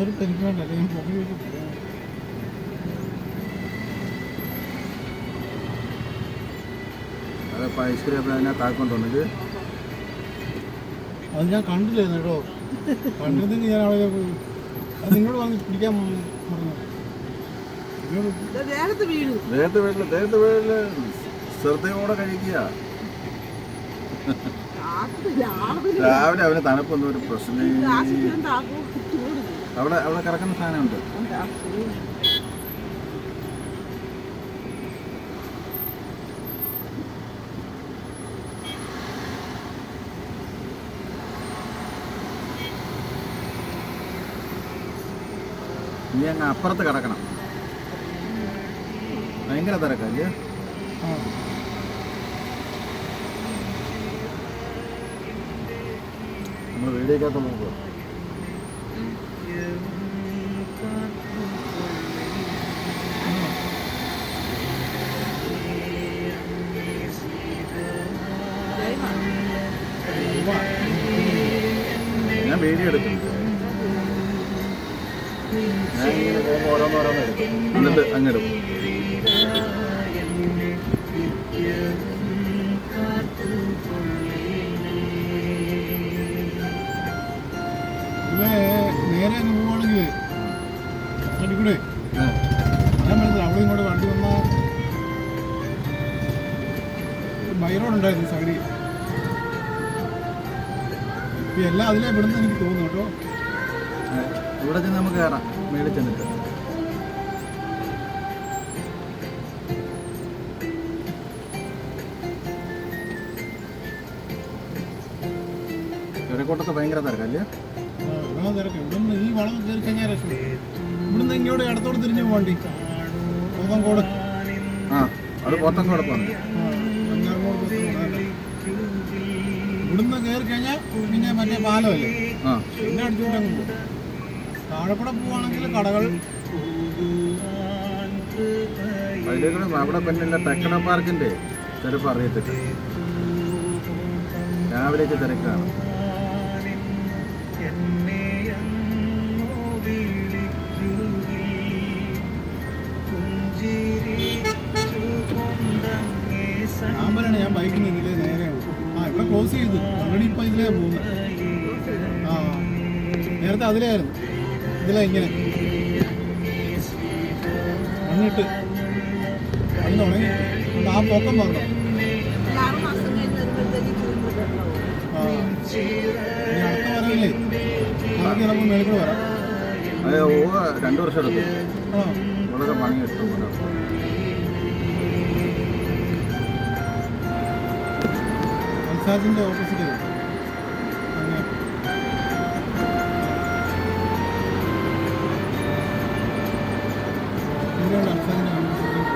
അതൊരു എനിക്ക് വേണ്ട ഞാൻ പുകി വെച്ച് പോകാം. അതപ്പോൾ ഐശ്വര്യ അതിനകത്ത് ആക്കൊണ്ടുവന്നത് അത് ഞാൻ കണ്ടില്ലായിരുന്നു കേട്ടോ. കണ്ടിരുന്നെങ്കിൽ ഞാൻ അവിടെ പോയി. അത് നിങ്ങളോട് വന്ന് പിടിക്കാൻ പറഞ്ഞു നേരത്തെ നേരത്തെ നേരത്തെ ശ്രദ്ധയോടെ കഴിക്കുക. രാവിലെ അവന് തണുപ്പൊന്നും ഒരു പ്രശ്നമേ ചൂട് അവിടെ അവിടെ കറക്കുന്ന സാധനമുണ്ട്. നീ അങ്ങ് അപ്പുറത്ത് കിടക്കണം ഭയങ്കര തിരക്കല്ലേ നമ്മൾ വീഡിയോക്കകത്ത് നോക്കുക ഞാൻ വീഡിയോ എടുക്കും. ഞാൻ ഇങ്ങനെ പോകുമ്പോൾ ഓരോന്നോരോന്ന് എടുക്കും. എന്നിട്ട് അങ്ങെടുക്കും ഇത് ബൈറോഡ് ഉണ്ടായിരുന്നു സഗരി ഇപ്പം എല്ലാം അതിലേ വിടുന്ന എനിക്ക് തോന്നുന്നു കേട്ടോ. ഇവിടെ ചെന്ന് നമുക്ക് കയറാം മേളിൽ ചെന്നിട്ട് കിഴക്കോട്ടത്ത് ഭയങ്കര തിരക്കല്ലേ തിരക്ക്. ഇവിടുന്ന് ഈ വളം കയറി കഴിഞ്ഞാൽ ഇവിടുന്ന് ഇങ്ങോട്ട് ഇടത്തോട് തിരിഞ്ഞു പോകണ്ടി ആ അത് പോത്തങ്കോട് പോകുന്നു ഇവിടുന്ന് കയറി കഴിഞ്ഞാൽ പിന്നെ മറ്റേ പാലമല്ലേ? പിന്നെ അടിച്ചുകൊണ്ടങ്ങ് പോകും. താഴെ കൂടെ പോവാണെങ്കിൽ കടകൾ. അവിടെ പിന്നെ തെക്കണ പാർക്കിന്റെ ചിലപ്പോൾ അറിയത്തില്ല. രാവിലേക്ക് തിരക്കാണ്. ഞാൻ ഞാൻ ബൈക്കിൽ നിന്നില്ലേ നേരെ. ആ ഇവിടെ ക്ലോസ് ചെയ്തു. ഓൾറെഡി ഇപ്പൊ ഇതിലേ പോകുന്നത് ആ നേരത്തെ അതിലായിരുന്നു. ഇതിലാ ഇങ്ങനെ. മണ്ണിട്ട് മണ്ണ് ഉണങ്ങി. ആ പൊക്കം പറഞ്ഞു ആ ഇനി അടുത്ത വരവില്ലേ? നമുക്ക് ചിലപ്പോൾ മേളിക്കൂടെ വരാം. രണ്ടു വർഷം ആ. വളരെ പണി കിട്ടും ഇൻസാർജിന്റെ ഓപ്പോസിറ്റ്